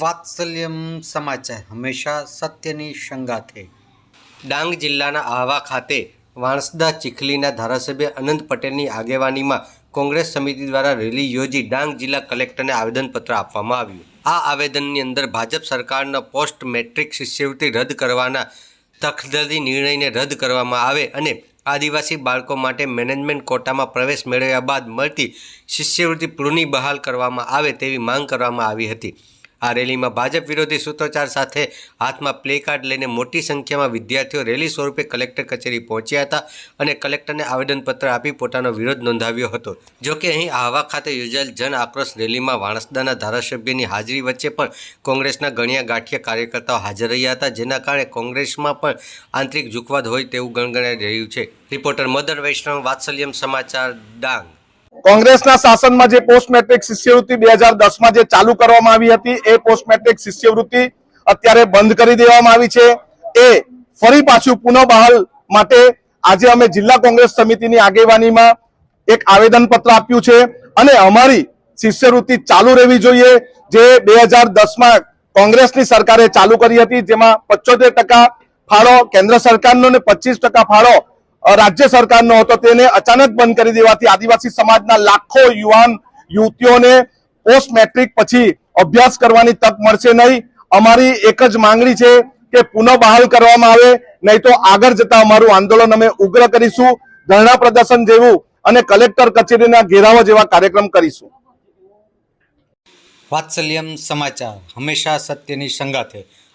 વાત્સલ્યમ સમાચાર હંમેશા સત્યની સંગાથે ડાંગ જિલ્લાના આહવા ખાતે વાણસદા ચીખલીના ધારાસભ્ય અનંત પટેલની આગેવાનીમાં કોંગ્રેસ સમિતિ દ્વારા રેલી યોજી ડાંગ જિલ્લા કલેક્ટરને આવેદનપત્ર આપવામાં આવ્યું. આ આવેદનની અંદર ભાજપ સરકારના પોસ્ટ મેટ્રિક શિષ્યવૃત્તિ રદ કરવાના તખદરી નિર્ણયને રદ કરવામાં આવે અને આદિવાસી બાળકો માટે મેનેજમેન્ટ કોટામાં પ્રવેશ મેળવ્યા બાદ મળતી શિષ્યવૃત્તિ પૂર્ણી બહાલ કરવામાં આવે તેવી માંગ કરવામાં આવી હતી. આ રેલીમાં ભાજપ વિરોધી સૂત્રોચ્ચાર સાથે હાથમાં પ્લે કાર્ડ લઈને મોટી સંખ્યામાં વિદ્યાર્થીઓ રેલી સ્વરૂપે કલેક્ટર કચેરી પહોંચ્યા હતા અને કલેક્ટરને આવેદનપત્ર આપી પોતાનો વિરોધ નોંધાવ્યો હતો. જો કે અહીં આહવા ખાતે યોજાયેલ જન આક્રોશ રેલીમાં વાણસદાના ધારાસભ્યની હાજરી વચ્ચે પણ કોંગ્રેસના ગણ્યા ગાંઠિયા કાર્યકર્તાઓ હાજર રહ્યા હતા, જેના કારણે કોંગ્રેસમાં પણ આંતરિક ઝુકવાદ હોય તેવું ગણગણાઈ રહ્યું છે. રિપોર્ટર મદન વૈષ્ણવ, વાત્સલ્યમ સમાચાર ડાંગ. કોંગ્રેસના શાસનમાં જે પોસ્ટ મેટ્રિક શિષ્યવૃત્તિ બે હજાર દસમાં જે ચાલુ કરવામાં આવી હતી, એ પોસ્ટ મેટ્રિક શિષ્યવૃત્તિ અત્યારે બંધ કરી દેવામાં આવી છે. એ ફરી પાછું પુનઃબહાલ માટે આજે અમે જિલ્લા કોંગ્રેસ સમિતિની આગેવાનીમાં એક આવેદન પત્ર આપ્યું છે અને અમારી શિષ્યવૃત્તિ ચાલુ રહેવી જોઈએ. જે બે હજાર દસમાં કોંગ્રેસની સરકારે ચાલુ કરી હતી, જેમાં પચોતેર ટકા ફાળો કેન્દ્ર સરકારનો ને પચીસ ટકા ફાળો રાજ્ય સરકારનો હતો, તેને અચાનક બંધ કરી દેવાથી આદિવાસી સમાજના લાખો યુવાન, યુવતીઓને પોસ્ટ મેટ્રિક પછી અભ્યાસ કરવાની તક મળશે નહીં. અમારી એક જ માંગણી છે કે પુનઃ બહાલ કરવામાં આવે, નહીં તો આગળ જતા અમારું આંદોલન અમે ઉગ્ર કરીશું, ધરણા પ્રદર્શન જેવું અને કલેક્ટર કચેરીના ઘેરાવા જેવા કાર્યક્રમ કરીશું. વાત્સલ્યમ સમાચાર હંમેશા સત્યની સંગાથે.